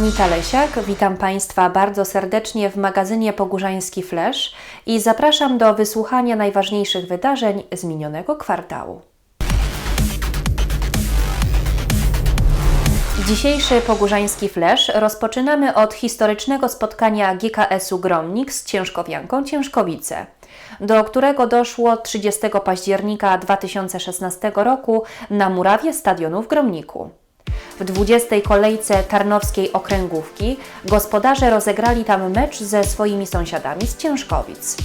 Anita Lesiak, witam Państwa bardzo serdecznie w magazynie Pogórzański Flash i zapraszam do wysłuchania najważniejszych wydarzeń z minionego kwartału. Dzisiejszy Pogórzański Flash rozpoczynamy od historycznego spotkania GKS-u Gromnik z Ciężkowianką Ciężkowice, do którego doszło 30 października 2016 roku na murawie stadionu w Gromniku. W 20. kolejce Tarnowskiej Okręgówki gospodarze rozegrali tam mecz ze swoimi sąsiadami z Ciężkowic.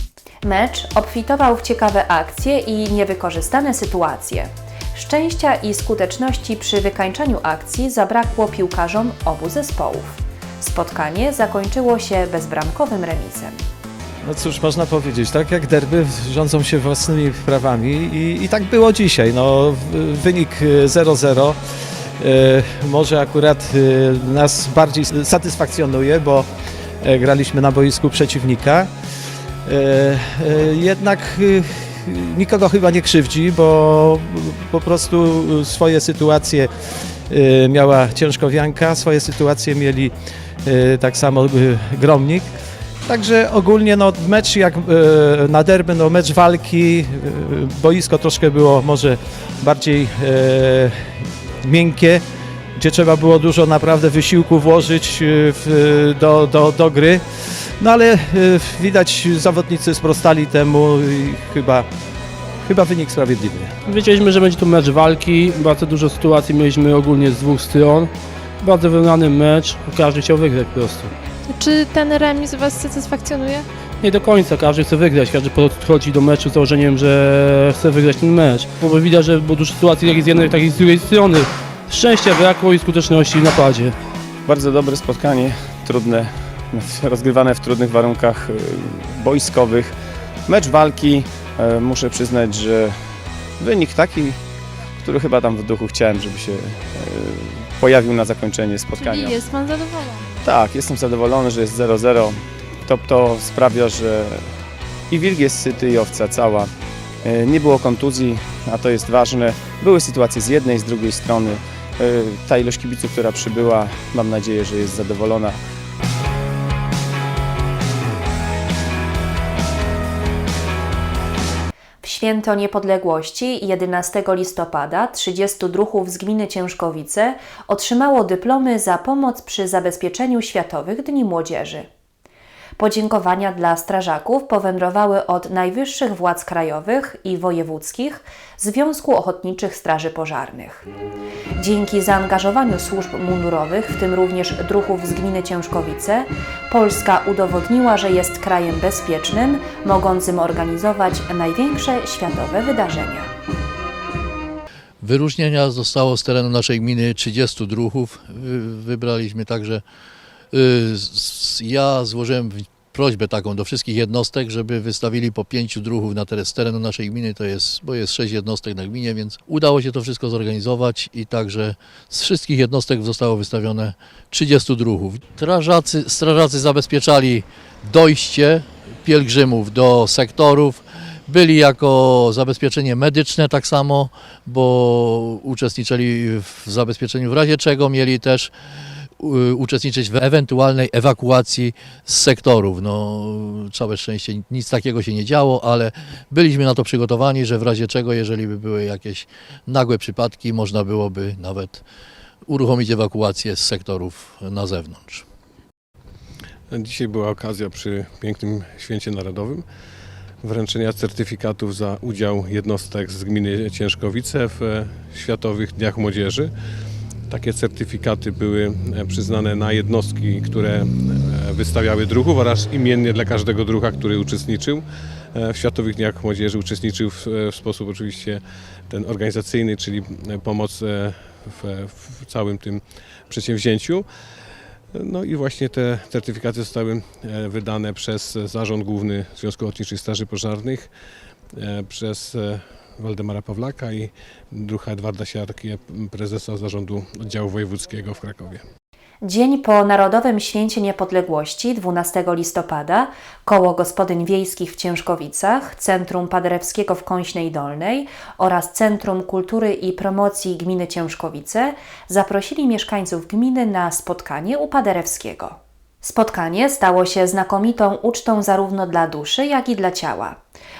Mecz obfitował w ciekawe akcje i niewykorzystane sytuacje. Szczęścia i skuteczności przy wykańczaniu akcji zabrakło piłkarzom obu zespołów. Spotkanie zakończyło się bezbramkowym remisem. No cóż, można powiedzieć, tak jak derby rządzą się własnymi prawami i, i tak było dzisiaj. No, wynik e, 0-0 e, może akurat e, nas bardziej satysfakcjonuje, bo e, graliśmy na boisku przeciwnika. E, e, Jednak e, nikogo chyba nie krzywdzi, bo po prostu swoje sytuacje e, miała Ciężkowianka, swoje sytuacje mieli e, tak samo e, Gromnik. Także ogólnie no, mecz jak e, na derby, no, mecz walki, e, boisko troszkę było może bardziej e, miękkie, gdzie trzeba było dużo naprawdę wysiłku włożyć e, w, do, do, do gry. No ale e, widać zawodnicy sprostali temu i chyba, chyba wynik sprawiedliwy. Wiedzieliśmy, że będzie to mecz walki, bardzo dużo sytuacji mieliśmy ogólnie z dwóch stron. Bardzo wyrównany mecz, każdy chciał wygrać po prostu. Czy ten remis Was satysfakcjonuje? Nie do końca, każdy chce wygrać, każdy podchodzi do meczu z założeniem, że chce wygrać ten mecz. Bo widać, że było dużo sytuacji jak z jednej, tak i z drugiej strony. Szczęścia brakło i skuteczności w napadzie. Bardzo dobre spotkanie, trudne, rozgrywane w trudnych warunkach y, boiskowych. Mecz walki, e, muszę przyznać, że wynik taki, który chyba tam w duchu chciałem, żeby się e, pojawił na zakończenie spotkania. Czyli jest Pan zadowolony? Tak, jestem zadowolony, że jest 0-0. To, to sprawia, że i wilk jest syty, i owca cała. E, Nie było kontuzji, a to jest ważne. Były sytuacje z jednej, z drugiej strony. E, Ta ilość kibiców, która przybyła, mam nadzieję, że jest zadowolona. W święto niepodległości 11 listopada 30 druhów z gminy Ciężkowice otrzymało dyplomy za pomoc przy zabezpieczeniu Światowych Dni Młodzieży. Podziękowania dla strażaków powędrowały od najwyższych władz krajowych i wojewódzkich Związku Ochotniczych Straży Pożarnych. Dzięki zaangażowaniu służb mundurowych, w tym również druhów z gminy Ciężkowice, Polska udowodniła, że jest krajem bezpiecznym, mogącym organizować największe światowe wydarzenia. Wyróżnienia zostało z terenu naszej gminy 30 druhów. Wy- Wybraliśmy także, ja złożyłem prośbę taką do wszystkich jednostek, żeby wystawili po pięciu druhów na teren, z terenu naszej gminy, to jest, bo jest sześć jednostek na gminie, więc udało się to wszystko zorganizować i także z wszystkich jednostek zostało wystawione 30 druhów. Strażacy, strażacy zabezpieczali dojście pielgrzymów do sektorów, byli jako zabezpieczenie medyczne tak samo, bo uczestniczyli w zabezpieczeniu w razie czego, mieli też y, uczestniczyć w ewentualnej ewakuacji z sektorów. No, całe szczęście nic takiego się nie działo, ale byliśmy na to przygotowani, że w razie czego, jeżeli by były jakieś nagłe przypadki, można byłoby nawet uruchomić ewakuację z sektorów na zewnątrz. Dzisiaj była okazja przy pięknym święcie narodowym wręczenia certyfikatów za udział jednostek z gminy Ciężkowice w e, Światowych Dniach Młodzieży. Takie certyfikaty były e, przyznane na jednostki, które e, wystawiały druhów oraz imiennie dla każdego druha, który uczestniczył e, w Światowych Dniach Młodzieży. Uczestniczył w, w sposób oczywiście ten organizacyjny, czyli pomoc w, w całym tym przedsięwzięciu. No i właśnie te certyfikaty zostały wydane przez Zarząd Główny Związku Ochotniczych Straży Pożarnych, przez Waldemara Pawlaka i druha Edwarda Siarki, prezesa Zarządu Oddziału Wojewódzkiego w Krakowie. Dzień po Narodowym Święcie Niepodległości 12 listopada Koło Gospodyń Wiejskich w Ciężkowicach, Centrum Paderewskiego w Kąśnej Dolnej oraz Centrum Kultury i Promocji Gminy Ciężkowice zaprosili mieszkańców gminy na spotkanie u Paderewskiego. Spotkanie stało się znakomitą ucztą zarówno dla duszy, jak i dla ciała.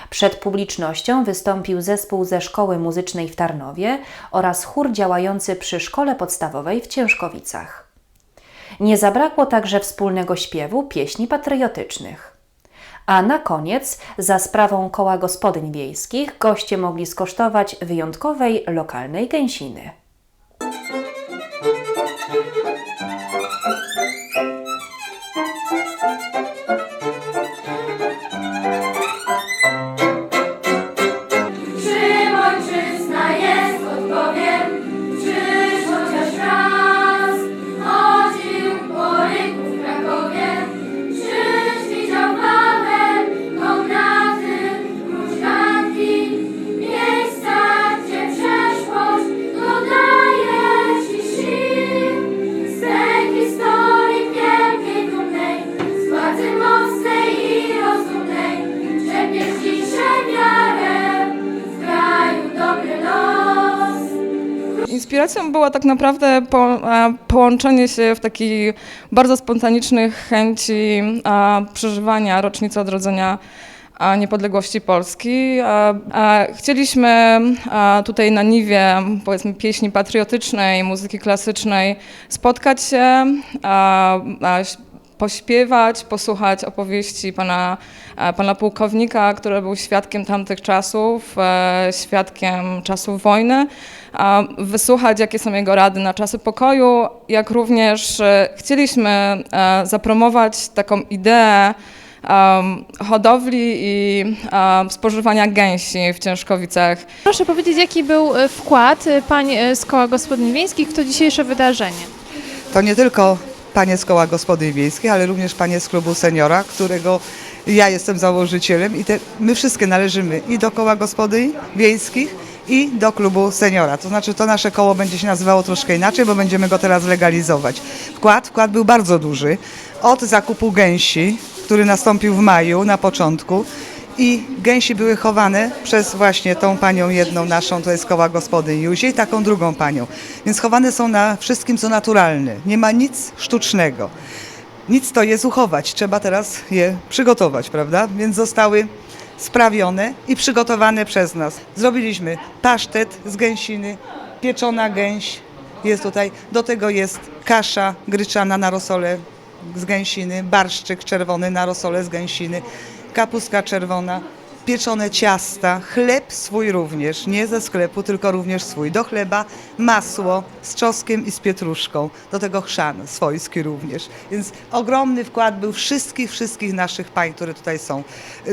Przed publicznością wystąpił zespół ze Szkoły Muzycznej w Tarnowie oraz chór działający przy Szkole Podstawowej w Ciężkowicach. Nie zabrakło także wspólnego śpiewu pieśni patriotycznych. A na koniec, za sprawą koła gospodyń wiejskich, goście mogli skosztować wyjątkowej lokalnej gęsiny. Inspiracją było tak naprawdę po, połączenie się w takiej bardzo spontanicznej chęci e, przeżywania rocznicy odrodzenia e, niepodległości Polski. E, e, Chcieliśmy e, tutaj na niwie powiedzmy pieśni patriotycznej, muzyki klasycznej spotkać się, e, e, pośpiewać, posłuchać opowieści pana, pana pułkownika, który był świadkiem tamtych czasów, e, świadkiem czasów wojny, a wysłuchać, jakie są jego rady na czasy pokoju, jak również e, chcieliśmy e, zapromować taką ideę hodowli i em, spożywania gęsi w Ciężkowicach. Proszę powiedzieć, jaki był e, wkład e, pań e, z koła gospodyń wiejskich w to dzisiejsze wydarzenie? To nie tylko panie z koła gospodyń wiejskich, ale również panie z klubu seniora, którego ja jestem założycielem i te, my wszystkie należymy i do koła gospodyń wiejskich i do klubu seniora. To znaczy to nasze koło będzie się nazywało troszkę inaczej, bo będziemy go teraz legalizować. Wkład, wkład był bardzo duży. Od zakupu gęsi, który nastąpił w maju na początku, i gęsi były chowane przez właśnie tą panią jedną naszą, to jest koła gospodyń Józi, i taką drugą panią. Więc chowane są na wszystkim, co naturalne. Nie ma nic sztucznego. Nic to jest uchować. Trzeba teraz je przygotować, prawda? Więc zostały sprawione i przygotowane przez nas. Zrobiliśmy pasztet z gęsiny, pieczona gęś jest tutaj. Do tego jest kasza gryczana na rosole z gęsiny, barszczyk czerwony na rosole z gęsiny, kapustka czerwona, pieczone ciasta, chleb swój również, nie ze sklepu, tylko również swój. Do chleba masło z czosnkiem i z pietruszką, do tego chrzan swojski również. Więc ogromny wkład był wszystkich, wszystkich naszych pań, które tutaj są,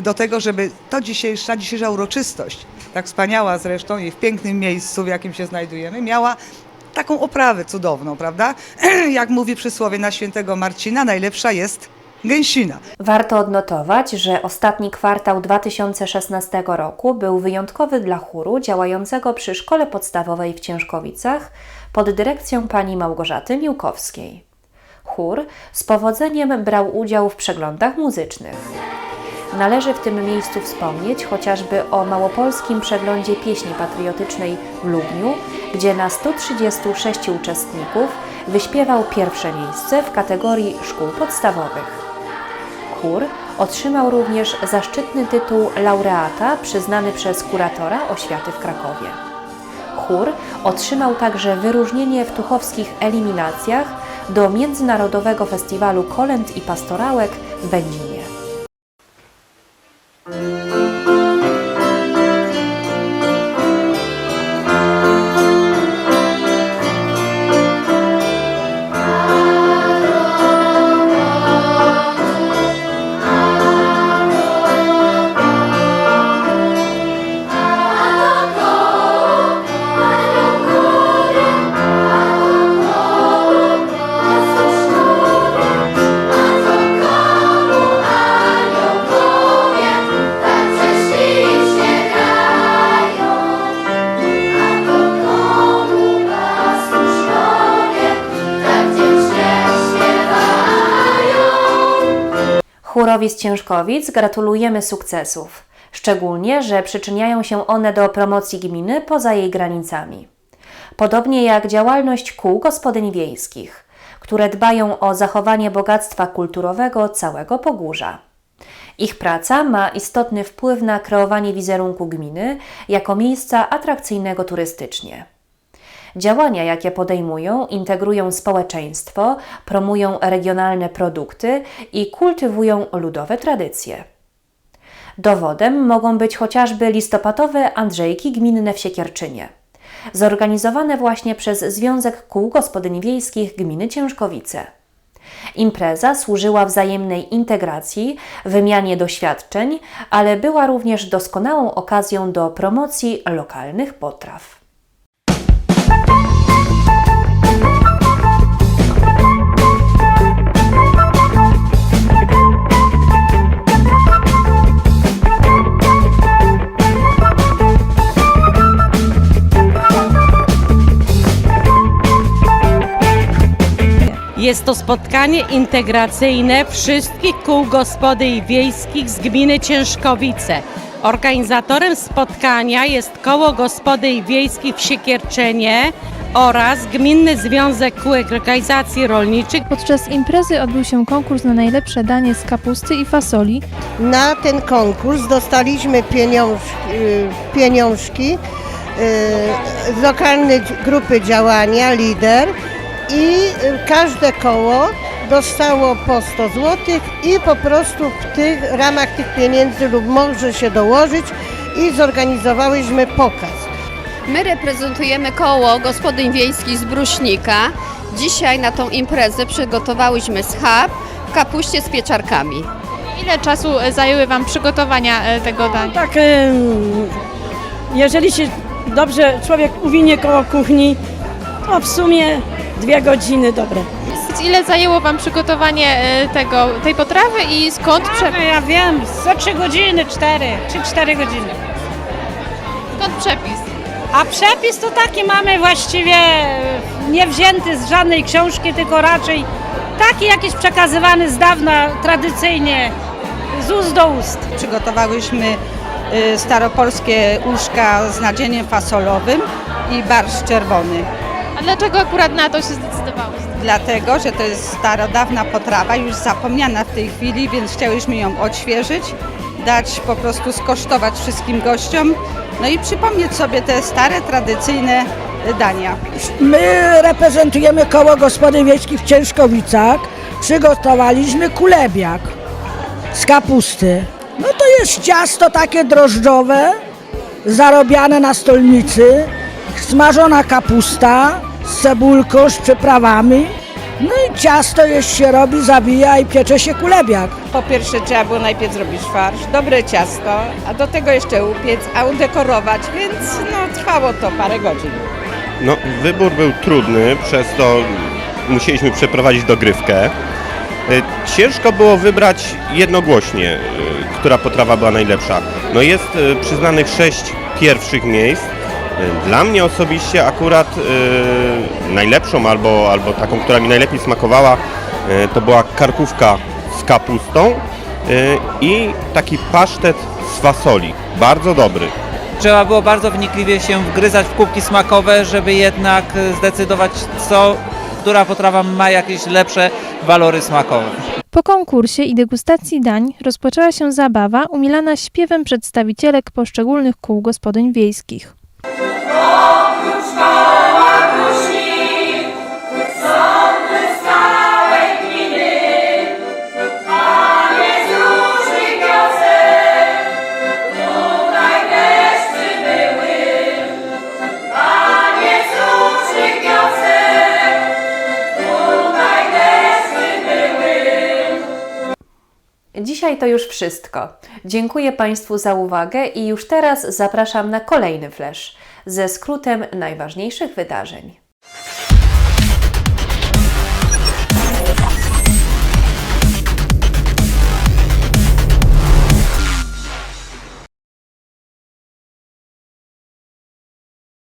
do tego, żeby to dzisiejsza, dzisiejsza uroczystość, tak wspaniała zresztą i w pięknym miejscu, w jakim się znajdujemy, miała taką oprawę cudowną, prawda? Jak mówi przysłowie na świętego Marcina, najlepsza jest gęsina. Warto odnotować, że ostatni kwartał 2016 roku był wyjątkowy dla chóru działającego przy Szkole Podstawowej w Ciężkowicach pod dyrekcją pani Małgorzaty Miłkowskiej. Chór z powodzeniem brał udział w przeglądach muzycznych. Należy w tym miejscu wspomnieć chociażby o małopolskim przeglądzie pieśni patriotycznej w Lubniu, gdzie na 136 uczestników wyśpiewał pierwsze miejsce w kategorii szkół podstawowych. Chór otrzymał również zaszczytny tytuł laureata przyznany przez kuratora oświaty w Krakowie. Chór otrzymał także wyróżnienie w tuchowskich eliminacjach do Międzynarodowego Festiwalu Kolęd i Pastorałek w Będzinie. Zborowi z Ciężkowic gratulujemy sukcesów, szczególnie, że przyczyniają się one do promocji gminy poza jej granicami. Podobnie jak działalność kół gospodyń wiejskich, które dbają o zachowanie bogactwa kulturowego całego Pogórza. Ich praca ma istotny wpływ na kreowanie wizerunku gminy jako miejsca atrakcyjnego turystycznie. Działania, jakie podejmują, integrują społeczeństwo, promują regionalne produkty i kultywują ludowe tradycje. Dowodem mogą być chociażby listopadowe Andrzejki gminne w Siekierczynie, zorganizowane właśnie przez Związek Kół Gospodyń Wiejskich Gminy Ciężkowice. Impreza służyła wzajemnej integracji, wymianie doświadczeń, ale była również doskonałą okazją do promocji lokalnych potraw. Jest to spotkanie integracyjne wszystkich kół gospodyń wiejskich z gminy Ciężkowice. Organizatorem spotkania jest Koło Gospodyń Wiejskich w Siekierczenie oraz Gminny Związek Kółek Organizacji Rolniczych. Podczas imprezy odbył się konkurs na najlepsze danie z kapusty i fasoli. Na ten konkurs dostaliśmy pieniąż, y, pieniążki y, z lokalnej grupy działania Lider i y, każde koło dostało po 100 zł i po prostu w tych ramach tych pieniędzy lub może się dołożyć i zorganizowałyśmy pokaz. My reprezentujemy koło gospodyń wiejskich z Bruśnika. Dzisiaj na tą imprezę przygotowałyśmy schab w kapuście z pieczarkami. Ile czasu e, zajęły Wam przygotowania e, tego dania? Tak, jeżeli się dobrze człowiek uwinie koło kuchni, to w sumie dwie godziny dobre. Ile zajęło Wam przygotowanie e, tego, tej potrawy i skąd, prze, Ja wiem, za trzy godziny, cztery, czy cztery godziny. skąd przepis? A przepis to taki mamy właściwie nie wzięty z żadnej książki, tylko raczej taki jakiś przekazywany z dawna, tradycyjnie, z ust do ust. Przygotowałyśmy y, staropolskie uszka z nadzieniem fasolowym i barszcz czerwony. A dlaczego akurat na to się zdecydowałeś? Dlatego, że to jest starodawna potrawa, już zapomniana w tej chwili, więc chciałyśmy ją odświeżyć, dać po prostu skosztować wszystkim gościom, no i przypomnieć sobie te stare, tradycyjne dania. My reprezentujemy koło gospodyń wiejskich w Ciężkowicach. Przygotowaliśmy kulebiak z kapusty. No to jest ciasto takie drożdżowe, zarobiane na stolnicy, smażona kapusta z cebulką, z przyprawami. No i ciasto jest się robi, zawija i piecze się kulebiak. Po pierwsze trzeba było najpierw zrobić farsz, dobre ciasto, a do tego jeszcze upiec, a udekorować, więc no, trwało to parę godzin. No, wybór był trudny, przez to musieliśmy przeprowadzić dogrywkę. Y, Ciężko było wybrać jednogłośnie, y, która potrawa była najlepsza. No jest y, przyznanych sześć pierwszych miejsc. Y, Dla mnie osobiście akurat y, najlepszą albo, albo taką, która mi najlepiej smakowała, y, to była karkówka z kapustą i taki pasztet z fasoli. Bardzo dobry. Trzeba było bardzo wnikliwie się wgryzać w kubki smakowe, żeby jednak zdecydować, co, która potrawa ma jakieś lepsze walory smakowe. Po konkursie i degustacji dań rozpoczęła się zabawa umilana śpiewem przedstawicielek poszczególnych kół gospodyń wiejskich. Dzisiaj to już wszystko. Dziękuję Państwu za uwagę i już teraz zapraszam na kolejny flash ze skrótem najważniejszych wydarzeń.